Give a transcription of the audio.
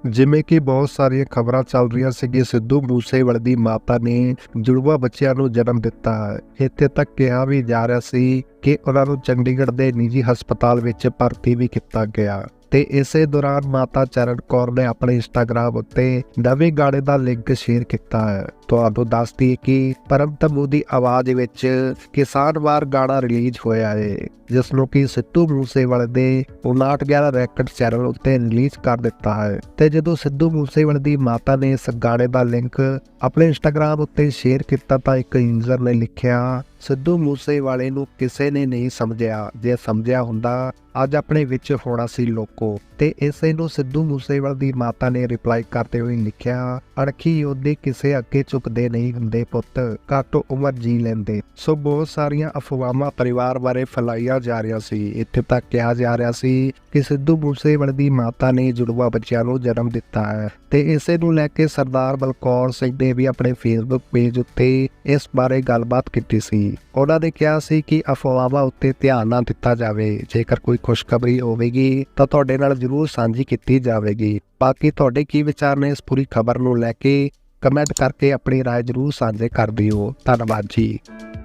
ਜਿਵੇਂ ਕਿ ਬਹੁਤ ਸਾਰੀਆਂ ਖਬਰਾਂ ਚੱਲ ਰਹੀਆਂ ਸੀ ਕਿ ਸਿੱਧੂ ਮੂਸੇਵਾਲੇ ਦੀ ਮਾਤਾ ਨੇ ਜੁੜਵਾ ਬੱਚਿਆਂ ਨੂੰ ਜਨਮ ਦਿੱਤਾ। ਹੈ ਇੱਥੇ ਤੱਕ ਕਿਹਾ ਵੀ ਜਾ ਰਿਹਾ ਸੀ ਕਿ ਉਹਨਾਂ ਨੂੰ ਚੰਡੀਗੜ੍ਹ ਦੇ ਨਿੱਜੀ ਹਸਪਤਾਲ ਵਿੱਚ ਭਰਤੀ ਵੀ ਕੀਤਾ ਗਿਆ। ਤੇ ਇਸੇ ਦੌਰਾਨ ਮਾਤਾ ਚਰਨ ਕੌਰ ਨੇ ਆਪਣੇ ਇੰਸਟਾਗ੍ਰam ਉੱਤੇ ਨਵੇਂ ਗਾਣੇ ਦਾ ਲਿੰਕ ਸ਼ੇਅਰ ਕੀਤਾ ਹੈ। ਤੁਹਾਨੂੰ ਦੱਸ ਦਈਏ ਕਿ ਪਰਮ ਤੰਬੂ ਦੀ ਆਵਾਜ਼ ਵਿੱਚ ਕਿਸਾਨ ਵਾਰ ਗਾਣਾ ਰਿਲੀਜ਼ ਹੋਇਆ ਹੈ ਜਿਸ ਨੂੰ ਕਿ ਸਿੱਧੂ ਮੂਸੇਵਾਲੇ ਦੇ 5911 ਰੈਕਡ ਚੈਨਲ ਉੱਤੇ ਰਿਲੀਜ਼ ਕਰ ਦਿੱਤਾ ਹੈ। ਤੇ ਜਦੋਂ ਸਿੱਧੂ ਮੂਸੇਵਾਲੇ ਦੀ ਮਾਤਾ ਨੇ ਇਸ ਗਾਣੇ ਦਾ ਲਿੰਕ ਆਪਣੇ ਇੰਸਟਾਗ੍ਰam ਉੱਤੇ ਸ਼ੇਅਰ ਕੀਤਾ ਤਾਂ ਇੱਕ ਯੂਜ਼ਰ ਨੇ ਲਿਖਿਆ ਸਿੱਧੂ ਮੂਸੇਵਾਲੇ ਨੂੰ ਕਿਸੇ ਨੇ ਨਹੀਂ ਸਮਝਿਆ। ਜੇ ਸਮਝਿਆ ਹੁੰਦਾ, ਅੱਜ ਆਪਣੇ ਵਿੱਚ ਹੋਣਾ ਸੀ ਲੋਕੋ। ਤੇ ਇਸੇ ਨੂੰ ਸਿੱਧੂ ਮੂਸੇਵਾਲੇ ਦੀ ਮਾਤਾ ਨੇ ਰਿਪਲਾਈ ਕਰਦੇ ਹੋਏ ਲਿਖਿਆ, ਅਣਖੀ ਉਹਦੇ ਕਿਸੇ ਅੱਗੇ ਝੁਕਦੇ ਨਹੀਂ ਹੁੰਦੇ ਪੁੱਤ, ਘੱਟ ਉਮਰ ਜੀ ਲੈਂਦੇ। ਸੋ ਬਹੁਤ ਸਾਰੀਆਂ ਅਫਵਾਹਾਂ ਪਰਿਵਾਰ ਬਾਰੇ ਫੈਲਾਈਆਂ ਜਾ ਰਹੀਆਂ ਸੀ। ਇੱਥੇ ਤੱਕ ਕਿਹਾ ਜਾ ਰਿਹਾ ਸੀ ਕਿ ਸਿੱਧੂ ਮੂਸੇਵਾਲੇ ਦੀ ਮਾਤਾ ਨੇ ਜੁੜਵਾ ਬੱਚਿਆਂ ਨੂੰ ਜਨਮ ਦਿੱਤਾ ਹੈ। ਤੇ ਇਸੇ ਨੂੰ ਲੈ ਕੇ ਸਰਦਾਰ ਬਲਕੌਰ ਸਿੰਘ ਨੇ ਵੀ ਆਪਣੇ ਫੇਸਬੁੱਕ ਪੇਜ ਉੱਤੇ ਇਸ ਬਾਰੇ ਗੱਲਬਾਤ ਕੀਤੀ ਸੀ। ਸੀ ਉਹਨਾਂ ਨੇ ਕਿਹਾ ਸੀ ਕਿ ਅਫਵਾਹਾਂ ਉੱਤੇ ਧਿਆਨ ਨਾ ਦਿੱਤਾ ਜਾਵੇ ਜੇਕਰ ਕੋਈ ਖੁਸ਼ਖਬਰੀ ਹੋਵੇਗੀ ਤਾਂ ਤੁਹਾਡੇ ਨਾਲ ਜ਼ਰੂਰ ਸਾਂਝੀ ਕੀਤੀ ਜਾਵੇਗੀ ਬਾਕੀ ਤੁਹਾਡੇ ਕੀ ਵਿਚਾਰ ਨੇ ਇਸ ਪੂਰੀ ਖਬਰ ਨੂੰ ਲੈ ਕੇ ਕਮੈਂਟ ਕਰਕੇ ਆਪਣੀ رائے ਜ਼ਰੂਰ ਸਾਂਝੇ ਕਰ ਦਿਓ ਧੰਨਵਾਦ ਜੀ